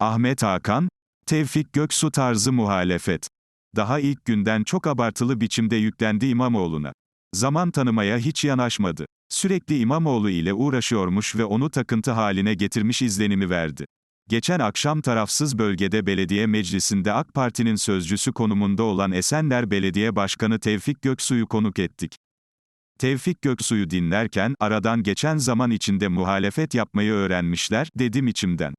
Ahmet Hakan, Tevfik Göksu tarzı muhalefet. Daha ilk günden çok abartılı biçimde yüklendi İmamoğlu'na. Zaman tanımaya hiç yanaşmadı. Sürekli İmamoğlu ile uğraşıyormuş ve onu takıntı haline getirmiş izlenimi verdi. Geçen akşam tarafsız bölgede belediye meclisinde AK Parti'nin sözcüsü konumunda olan Esenler Belediye Başkanı Tevfik Göksu'yu konuk ettik. Tevfik Göksu'yu dinlerken, aradan geçen zaman içinde muhalefet yapmayı öğrenmişler, dedim içimden.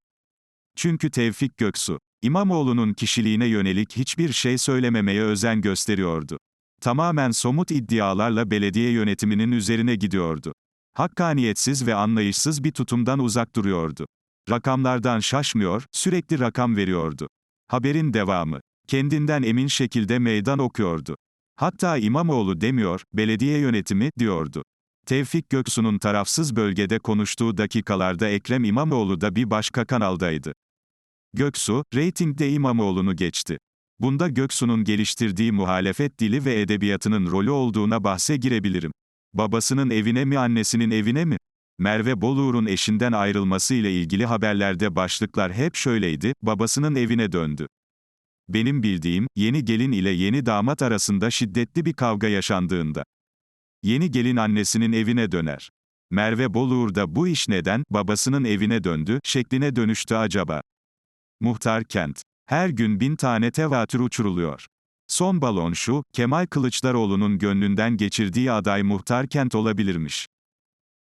Çünkü Tevfik Göksu, İmamoğlu'nun kişiliğine yönelik hiçbir şey söylememeye özen gösteriyordu. Tamamen somut iddialarla belediye yönetiminin üzerine gidiyordu. Hakkaniyetsiz ve anlayışsız bir tutumdan uzak duruyordu. Rakamlardan şaşmıyor, sürekli rakam veriyordu. Haberin devamı. Kendinden emin şekilde meydan okuyordu. Hatta İmamoğlu demiyor, belediye yönetimi, diyordu. Tevfik Göksu'nun tarafsız bölgede konuştuğu dakikalarda Ekrem İmamoğlu da bir başka kanaldaydı. Göksu, reytingde İmamoğlu'nu geçti. Bunda Göksu'nun geliştirdiği muhalefet dili ve edebiyatının rolü olduğuna bahse girebilirim. Babasının evine mi annesinin evine mi? Merve Boluğur'un eşinden ayrılması ile ilgili haberlerde başlıklar hep şöyleydi, babasının evine döndü. Benim bildiğim, yeni gelin ile yeni damat arasında şiddetli bir kavga yaşandığında. Yeni gelin annesinin evine döner. Merve Boluğur da bu iş neden, babasının evine döndü, şekline dönüştü acaba? Muhtar Kent. Her gün bin tane tevatür uçuruluyor. Son balon şu, Kemal Kılıçdaroğlu'nun gönlünden geçirdiği aday Muhtar Kent olabilirmiş.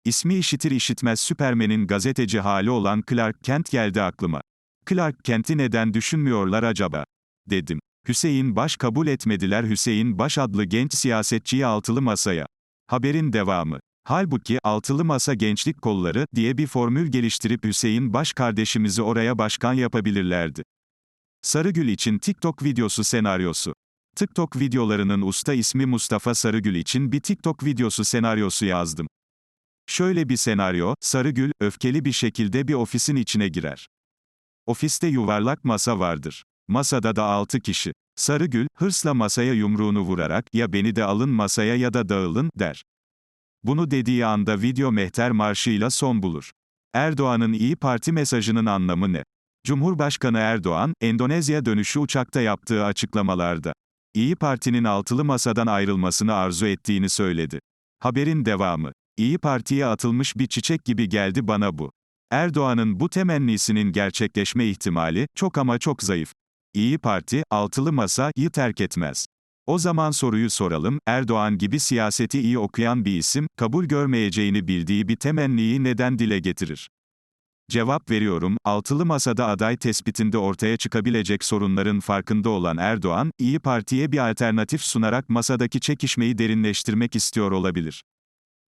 İsmi işitir işitmez Süpermen'in gazeteci hali olan Clark Kent geldi aklıma. Clark Kent'i neden düşünmüyorlar acaba? Dedim. Hüseyin Baş kabul etmediler Hüseyin Baş adlı genç siyasetçiyi altılı masaya. Haberin devamı. Halbuki, altılı masa gençlik kolları, diye bir formül geliştirip Hüseyin Baş kardeşimizi oraya başkan yapabilirlerdi. Sarıgül için TikTok videosu senaryosu. TikTok videolarının usta ismi Mustafa Sarıgül için bir TikTok videosu senaryosu yazdım. Şöyle bir senaryo, Sarıgül, öfkeli bir şekilde bir ofisin içine girer. Ofiste yuvarlak masa vardır. Masada da 6 kişi. Sarıgül, hırsla masaya yumruğunu vurarak, ya beni de alın masaya ya da dağılın, der. Bunu dediği anda video mehter marşıyla son bulur. Erdoğan'ın İyi Parti mesajının anlamı ne? Cumhurbaşkanı Erdoğan, Endonezya dönüşü uçakta yaptığı açıklamalarda, İyi Parti'nin altılı masadan ayrılmasını arzu ettiğini söyledi. Haberin devamı. İyi Parti'ye atılmış bir çiçek gibi geldi bana bu. Erdoğan'ın bu temennisinin gerçekleşme ihtimali, çok ama çok zayıf. İyi Parti, altılı masayı terk etmez. O zaman soruyu soralım, Erdoğan gibi siyaseti iyi okuyan bir isim, kabul görmeyeceğini bildiği bir temenniyi neden dile getirir? Cevap veriyorum, altılı masada aday tespitinde ortaya çıkabilecek sorunların farkında olan Erdoğan, İyi Parti'ye bir alternatif sunarak masadaki çekişmeyi derinleştirmek istiyor olabilir.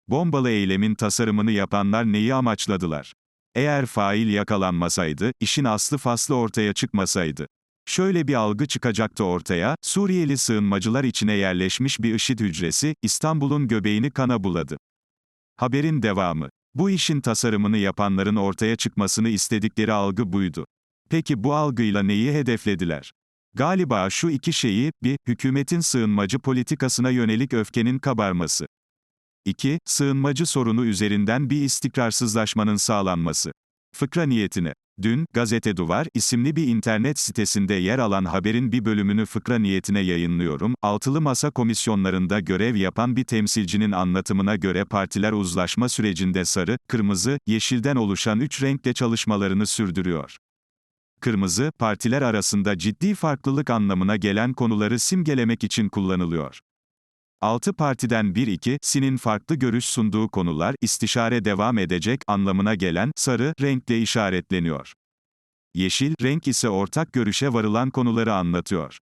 Bombalı eylemin tasarımını yapanlar neyi amaçladılar? Eğer fail yakalanmasaydı, işin aslı faslı ortaya çıkmasaydı. Şöyle bir algı çıkacaktı ortaya, Suriyeli sığınmacılar içine yerleşmiş bir IŞİD hücresi, İstanbul'un göbeğini kana buladı. Haberin devamı. Bu işin tasarımını yapanların ortaya çıkmasını istedikleri algı buydu. Peki bu algıyla neyi hedeflediler? Galiba şu iki şeyi, bir, hükümetin sığınmacı politikasına yönelik öfkenin kabarması. 2. Sığınmacı sorunu üzerinden bir istikrarsızlaşmanın sağlanması. Fıkra niyetine. Dün, Gazete Duvar isimli bir internet sitesinde yer alan haberin bir bölümünü fıkra niyetine yayınlıyorum. Altılı masa komisyonlarında görev yapan bir temsilcinin anlatımına göre partiler uzlaşma sürecinde sarı, kırmızı, yeşilden oluşan üç renkle çalışmalarını sürdürüyor. Kırmızı, partiler arasında ciddi farklılık anlamına gelen konuları simgelemek için kullanılıyor. 6 partiden 1-2'sinin farklı görüş sunduğu konular, istişare devam edecek anlamına gelen, sarı, renkle işaretleniyor. Yeşil, renk ise ortak görüşe varılan konuları anlatıyor.